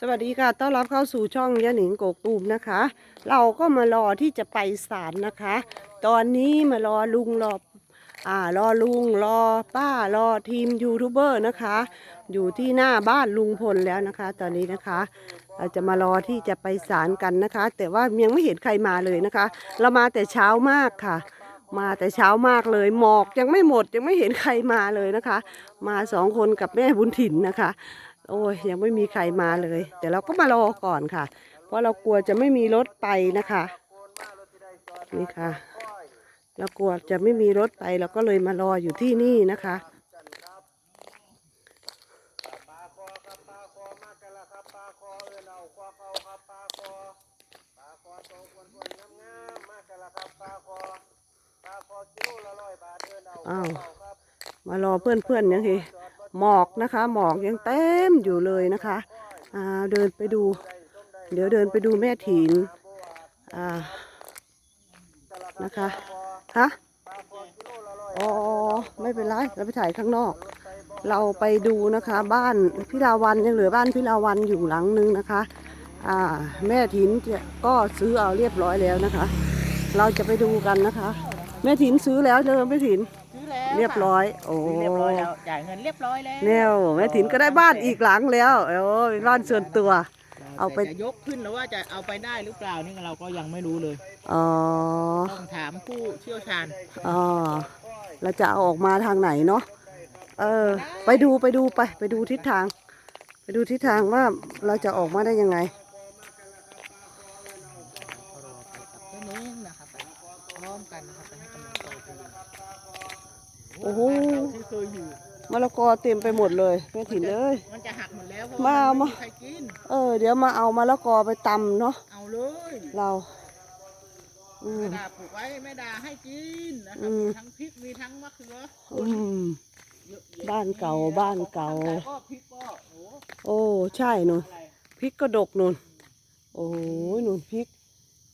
สวัสดีค่ะ ต้อนรับเข้าสู่ช่องยะหนิงโกกตูมนะคะ เราก็มารอที่จะไปศาลนะคะ ตอนนี้มารอลุงรออ่ารอลุงรอป้ารอทีมยูทูบเบอร์นะคะ อยู่ที่หน้าบ้านลุงพลแล้วนะคะ ตอนนี้นะคะ เราจะมารอที่จะไปศาลกันนะคะ แต่ว่ายังไม่เห็นใครมาเลยนะคะ เรามาแต่เช้ามากค่ะ มาแต่เช้ามากเลย หมอกยังไม่หมดยังไม่เห็นใครมาเลยนะคะ มาสองคนกับแม่บุญถิ่นนะคะ โอ้ยยังไม่มีใครมาเลย แต่เราก็มารอก่อนค่ะ เพราะเรากลัวจะไม่มีรถไปนะคะนี่ค่ะ เรากลัวจะไม่มีรถไปเราก็เลยมารออยู่ที่นี่นะคะปลาคอครับปลาคอมากกันละครับปลาคอเอินเอาคอเขาครับปลาคอปลาคอโตอ้วนๆงามๆมากกันละครับปลาคอยบาทเอินเอาคออ้าวมารอเพื่อนๆยังที หมอกนะคะ หมอกยังเต็มอยู่เลยนะคะอ่าเดินไปดู เดี๋ยวเดินไปดูแม่ถินอ่านะคะฮะอ๋อไม่เป็นไรเราไปถ่ายข้างนอก เราไปดูนะคะ บ้านพิลาวันยังเหลือบ้านพิลาวันอยู่หลังนึงนะคะอ่าแม่ถินก็ซื้อเอาเรียบร้อยแล้วนะคะ เราจะไปดูกันนะคะ แม่ถินซื้อแล้วเดิมแม่ถิน แล้วเรียบร้อย โอ้ซื้อเรียบร้อยแล้วจ่ายเงินเรียบร้อยแล้วแนวแม่ถินก็ได้บ้านอีกหลังแล้วโอ้เป็นบ้านส่วนตัว เอาไปแต่จะยกขึ้นหรือว่าจะเอาไปได้หรือเปล่านี่เราก็ยังไม่รู้เลยอ๋อต้องถามผู้เชี่ยวชาญอ๋อเราจะเอาออกมาทางไหนเนาะเออ ไปดูไปดูไป ไปดูทิศทาง ไปดูทิศทางว่าเราจะออกมาได้ยังไงรอไปกับเจ้าเน้งนะครับไปพร้อมกันนะครับไปให้กำลังใจกัน โอ้โหบ้านเราที่เคยอยู่มะละกอเต็มไปหมดเลยแม่ถิ่นเอ้ยมันจะหักหมดแล้วเพราะมาว่ามาไใครกินเออ เดี๋ยวมาเอามะละกอไปตำเนาะเอาเลยเราอืมแม่ดาปลูกไว้แม่ดาให้กินนะคอืรับมมีทั้งพริกมีทั้งมะเขืออืม เยอะแยะบ้านเก่าบ้านเก่าแต่ก็พริกก็โอ้โอ้ใช่นุ่นอะไรพริกก็ดกนุ่นโอ้ยนุ่นพริก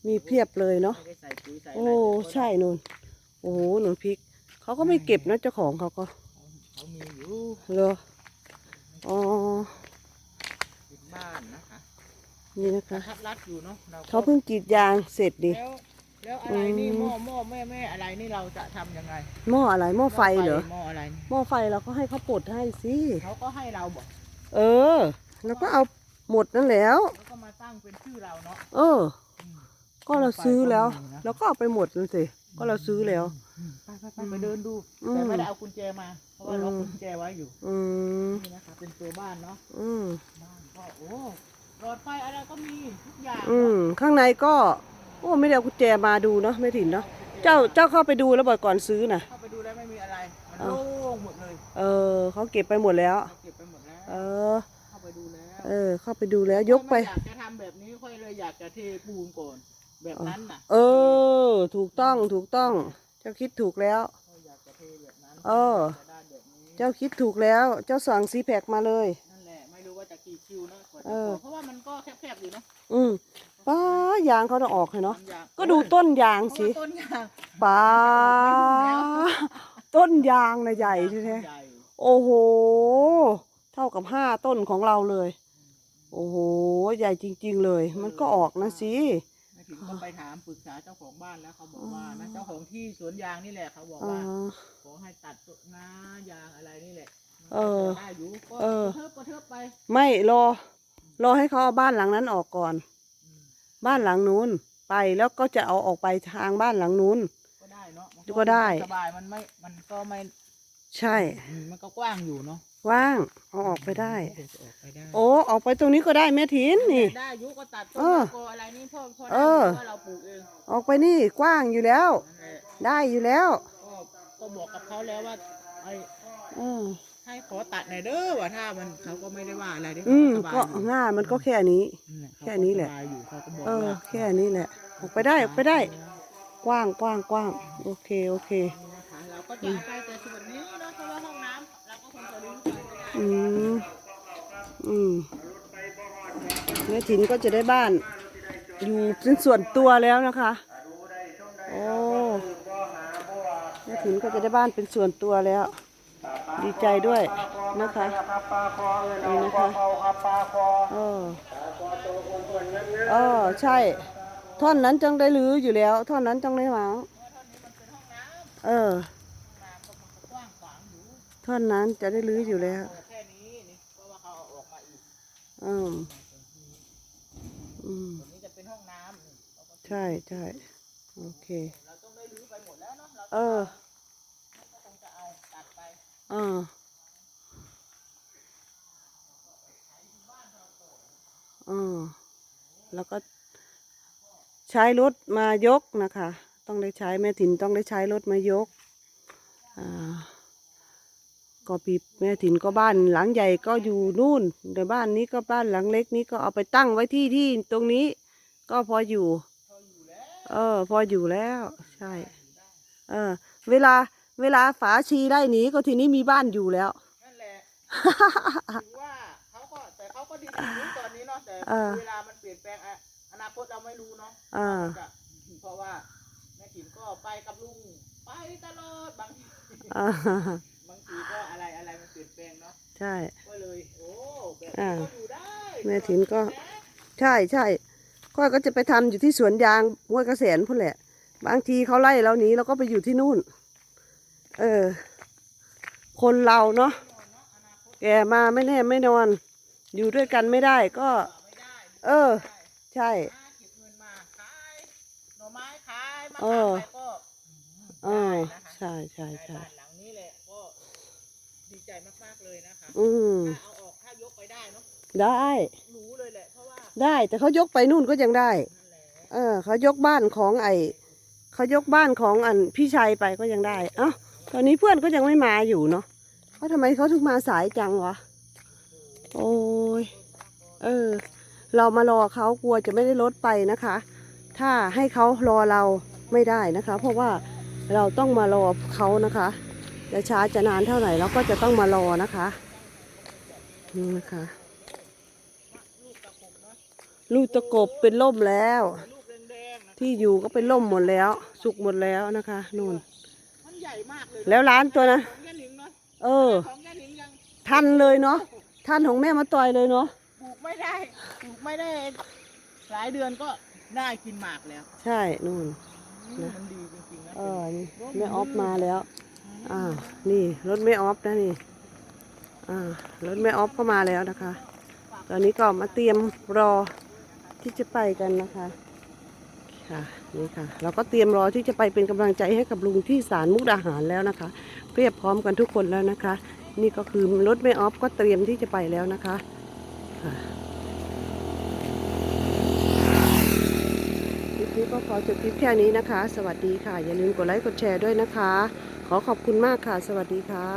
มีเพียบเลยเนาะไม่ได้ใส่ปุ๋ยใส่อะไรโอ้ใช่นุ่นโอ้โหนุ่นพริก เขาก็ไม่เก็บนะเจ้าของเขาก็เขามีอยู่เหรออ๋อติดบ้านนะคะนี่นะกระคะทัดรัดอยู่เนาะเราก็เขาเพิ่งกรีดยางเสร็จดิ แล้วแล้วอะไรนี่อืม หม้อหม้อแม่แม่อะไรนี่เราจะทำยังไงหม้ออะไรหม้อไฟเหรอหม้ออะไรนี่หม้อไฟเราก็ให้เขาปลดให้สิเขาก็ให้เราบอกเออ แล้วก็เอาหมดนั่นแล้ว แล้วก็มาตั้งเป็นชื่อเราเนาะ เออ ก็เราซื้อแล้วเราก็เอาไปหมดนั่นสิก็เราซื้อแล้วไป ไปไปไปเดินดู อืม แต่ไม่ได้เอากุญแจมา เพราะว่าอืมล็อกกุญแจไว้อยู่ อืมนี่นะคะ เป็นตัวบ้านเนาะ อืมบ้านก็โอ้หลอดไฟอะไรก็มีทุกอย่างอืมข้างในก็ โอ้ไม่ได้เอากุญแจมาดูเนาะไม่ถิ่นเนาะเจ้าเจ้าเข้าไปดูแล้วบอกก่อนซื้อน่ะ เข้าไปดูแล้วไม่มีอะไร มันอ้าวโล่งหมดเลยเออเขาเก็บไปหมดแล้ว เราเก็บไปหมดแล้ว เออ เข้าไปดูแล้วเออ เข้าไปดูแล้วยกไปม่อยากจะทำแบบนี้ค่อยเลยอยากจะเทปูนก่อน แบบนั้นน่ะ เออ ถูกต้องถูกต้อง เจ้าคิดถูกแล้วค่อยอยากจะเทแบบนั้นเออ จะได้แบบนี้เจ้าคิดถูกแล้ว เจ้าสั่งซีแพคมาเลย นั่นแหละไม่รู้ว่าจะกี่คิวนะกว่าจะเออพอเพราะว่ามันก็แคบๆอยู่เนาะอืมป้ายางเขาต้องออกเลยเนาะมันยางก็ดูต้นยางเพราะสิว่าต้นยางป้าไม่รู้แล้วต้นยางนะใหญ่ใช่ไหม ใหญ่โอ้โห เท่ากับห้าต้นของเราเลย โอ้โห ใหญ่จริง ๆ เลย มันก็ออกนะสิแม่ ถึงก็ไปถามปรึกษาเจ้าของบ้านแล้วเขาบอกว่านะเจ้าของที่สวนยางนี่แหละเขาบอกอ่ว่าาขอให้ตัดต้นงายางอะไรนี่แหละเออได้อยู่ก็เออ กระเทิบกระเทิบไปไม่รอ รอให้เขาเอาบ้านหลังนั้นออกก่อนบ้านหลังนู้นไปแล้วก็จะเอาออกไปทางบ้านหลังนู้น ก็ได้เนาะมันก็ได้ สบายมันไม่มันก็ไม่ใช่ อืมมันก็กว้างอยู่เนาะ ว่างเอาออกไปได้เยวจะออกไปได้ โอ้ออกไปตรงนี้ก็ได้แม่ทินนี่ ได้อยุก็ตัดต้นเออมะกออะไรนี่พ่อพ่อเอได้อเพราะว่าเราปลูกเองออกไปนี่กว้างอยู่แล้วนั่นแหละได้อยู่แล้วก็ก็บอกกับเขาแล้วว่าไอ้เออให้ขอตัดหน่อยเด้อว่าถ้ามันเขาก็ไม่ได้ว่าอะไรเด้อืมสบายก็อยู่ง่ายมันก็แค่นี้นั่นหละแค่นี้แหละเขาก็สบายอยู่เขาก็บอกเออว่าแค่นี้แหละ ออกไปได้ออกไปได้ กว้างกว้างกว้างโอเคโอเคนะคะเราก็จะไป อืมอืมแม่ถินก็จะได้บ้าน อยู่เป็นส่วนตัวแล้วนะคะ โอ้แม่ถินก็จะได้บ้านเป็นส่วนตัวแล้ว ดีใจด้วยนะคะนี่นะคะคอเขาครับปลาคอเออปลาคอตัวอ้วนๆเออใช่ ท่อนนั้นจังได้รื้ออยู่แล้ว ท่อนนั้นจังได้หวางเออ น้ำก็มันก็กว้างขวางอยู่ ท่อนนั้นจะได้รื้ออยู่แล้วเออแค่นี้นี่เพราะว่าเขาเอาออกมาอีกอืมอืมตรงนี้จะเป็นห้องน้ำนี่เขาก็ใช่ใช่โอเค เราต้องได้รื้อไปหมดแล้วเนาะ เราเออก็คงจะเอาตัดไปเออเออแล้วก็ใช้รถมายกนะคะ ต้องได้ใช้แม่ถิ่นต้องได้ใช้รถมายก อ่า ก็ปีแม่ถิ่นก็บ้านหลังใหญ่ก็อยู่นู่นแต่บ้านนี้ก็บ้านหลังเล็กนี้ก็เอาไปตั้งไว้ที่ที่ตรงนี้ ก็พออยู่ เออ พออยู่แล้ว ใช่ เออ เวลาเวลาฝาชีได้หนีก็ทีนี้มีบ้านอยู่แล้วนั่นแหละถึงว่าเขาก็แต่เขาก็ดีถึงรู้ตอนนี้เนาะแต่เออเวลามันเปลี่ยนแปลงอะอนาคตเราไม่รู้เนาะอ่าจะเพราะว่าแม่ถิ่นก็ไปกับลุงไปตลอดบางทีอ่าบางที ใช่ ก็เลยโอ้แบบอ่านี้ก็อยู่ได้แม่ถิ่นก็ ใช่ใช่ค่อยก็จะไปทำอยู่ที่สวนยางห้วยกระแสนพุ่นแหละ บางทีเขาไล่เราหนีเราก็ไปอยู่ที่นู่น เออ คนเราเนาะแกมาไม่แน่ไม่นอน อยู่ด้วยกันไม่ได้ก็ไม่ได้เออ ใช่หาเก็บเงินมาขายหน่อไม้ขายมาเอขายอไปก็เออ ได้นะคะใช่ใช่ได้ใช่บ้านหลังนี้แหละก็ ดีใจมากๆเลยนะคะอืมถ้าเอาออกถ้ายกไปได้เนาะได้ รู้เลยแหละเพราะว่าได้ แต่เขายกไปนู่นก็ยังได้ นั่นแหละเออเขายกบ้านของไอเขายกบ้านของอันพี่ชัยไปก็ยังได้ เอ้าตอนนี้เพื่อนก็ยังไม่มาอยู่เนาะเขาทำไมเขาถึงมาสายจังวะ โอ้ย เออ เรามารอเขากลัวจะไม่ได้รถไปนะคะ ถ้าให้เขารอเราไม่ได้นะคะ เพราะว่าเราต้องมารอเขานะคะ จะช้าจะนานเท่าไหร่เราก็จะต้องมารอนะคะนี่นะคะลูกตะกบเนาะลูกตะกบเป็นล่มแล้วแต่ลูกแดงๆนะที่อยู่ก็เป็นล่มหมดแล้ว สุกหมดแล้วนะคะนู่นมันใหญ่มากเลยแล้วร้านตัวนะของย่าหนิงเนาะเออของย่าหนิงยังทันเลยเนาะทันของแม่มาต่อยเลยเนาะปลูกไม่ได้ปลูกไม่ได้ หลายเดือนก็ได้กินหมากแล้ว ใช่นู่นอืมมันดีจริงๆนะเออนี่แม่ออฟมาแล้ว อ่า นี่รถแม่ออฟนะนี่อ่ารถแม่ออฟก็มาแล้วนะคะ ตอนนี้ก็มาเตรียมรอที่จะไปกันนะคะค่ะนี่ค่ะ เราก็เตรียมรอที่จะไปเป็นกำลังใจให้กับลุงที่ศาลมุกดาหารแล้วนะคะเรียบพร้อมกันทุกคนแล้วนะคะ นี่ก็คือรถแม่ออฟก็เตรียมที่จะไปแล้วนะคะค่ะคลิปนี้ก็ขอจบคลิปแค่นี้นะคะ สวัสดีค่ะ อย่าลืมกดไลค์กดแชร์ด้วยนะคะ ขอขอบคุณมากค่ะ สวัสดีค่ะ